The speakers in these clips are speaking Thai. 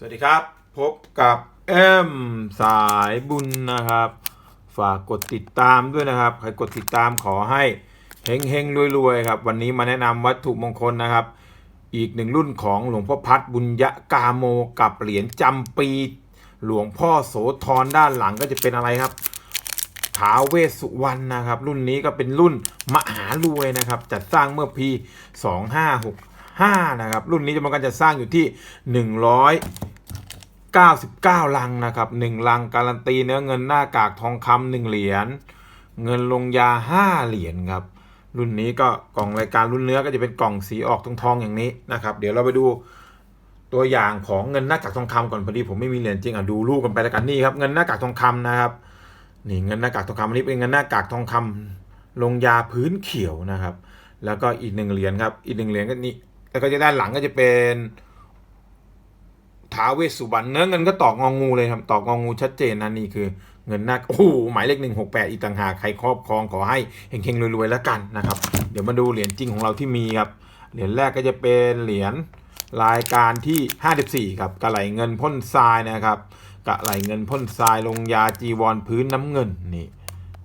สวัสดีครับ พบกับเอ็มสายบุญนะครับ ฝากกดติดตามด้วยนะครับ ใครกดติดตามขอให้เฮงเฮงรวยรวยๆครับ วันนี้มาแนะนำวัตถุมงคลนะครับ อีกหนึ่งรุ่นของหลวงพ่อพัดบุญยะกาโมกับเหรียญจำปี หลวงพ่อโสธรด้านหลังก็จะเป็นอะไรครับท้าเวสุวรรณนะครับ รุ่นนี้ก็เป็นรุ่นมหารวยนะครับ จัดสร้างเมื่อปี 2565 นะครับ รุ่นนี้จำนวนการจัดสร้างอยู่ที่ 99 ลังนะครับ 1 ลังการันตีเนื้อเงินหน้ากากทองคำหนึ่งเหรียญ เงินลงยา 5 เหรียญครับ รุ่นนี้ก็กล่องรายการรุ่นเนื้อก็จะเป็นกล่องสีออกทองๆองอย่างนี้นะครับ เดี๋ยวเราไปดูตัวอย่างของเงินหน้ากากทองคำก่อนพอดีผมไม่มีเหรียญจริงอะดูรูปกันไปแล้วกันนี่ครับเงินหน้ากากทองคำนะครับนี่เงินหน้ากากทองคำอันนี้เป็นเงินหน้ากากทองคำลงยาพื้นเขียวนะครับ แล้วก็อีกหนึ่งเหรียญครับอีกหนึ่งเหรียญก็นี่แล้วก็จะด้านหลังก็จะเป็น ท้าเวสสุวรรณเนื้อเงินก็ตอกงองูเลยครับตอกงองูชัดเจนนะนี่คือเงินหน้าโอ้โหหมายเลขหนึ่งหกแปดอีต่างหากใครครอบครองขอให้เฮงๆรวยๆแล้วกันนะครับ เดี๋ยวมาดูเหรียญจริงของเราที่มีครับเหรียญแรกก็จะเป็นเหรียญรายการที่ 54 ครับกระไหลเงินพ่นทรายนะครับกระไหลเงินพ่นทรายลงยาจีวรพื้นน้ำเงินนี่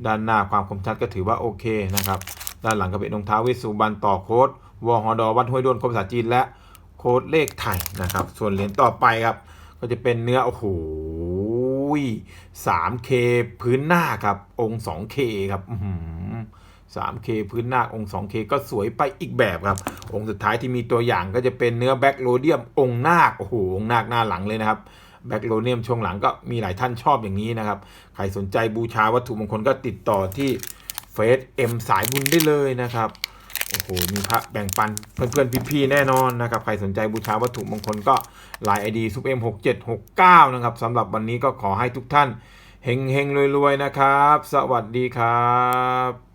ด้านหน้าความคมชัดก็ถือว่าโอเคนะครับด้านหลังก็เป็นรองเท้าเวสสุวรรณต่อโค้ดวอฮดอวัดห้วยด้วนคมภาษาจีนและ ค้ดเลขไทยนะครับ ส่วนเหรียญต่อไปครับ ก็จะเป็นเนื้อ โอ้โห 3K พื้นหน้าครับ องค์ 2K ครับอื้อหือ 3K พื้นหน้าองค์ 2K ก็สวยไปอีกแบบครับ องค์สุดท้ายที่มีตัวอย่างก็จะเป็นเนื้อแบ็กโรเดียมองค์นาคโอ้โหองค์นาคหน้าหลังเลยนะครับแบ็กโรเดียมช่วงหลังก็มีหลายท่านชอบอย่างนี้นะครับ ใครสนใจบูชาวัตถุมงคลก็ติดต่อที่เฟซเอ็มสายบุญได้เลยนะครับ โอ้โห มีพระแบ่งปันเพื่อนๆพี่ๆแน่นอนนะครับ ใครสนใจบูชาวัตถุมงคลก็ไลน์ไอดีซุปเอ็มหกเจ็ดหกเก้านะครับสำหรับวันนี้ก็ขอให้ทุกท่านเฮงๆรวยๆนะครับ สวัสดีครับ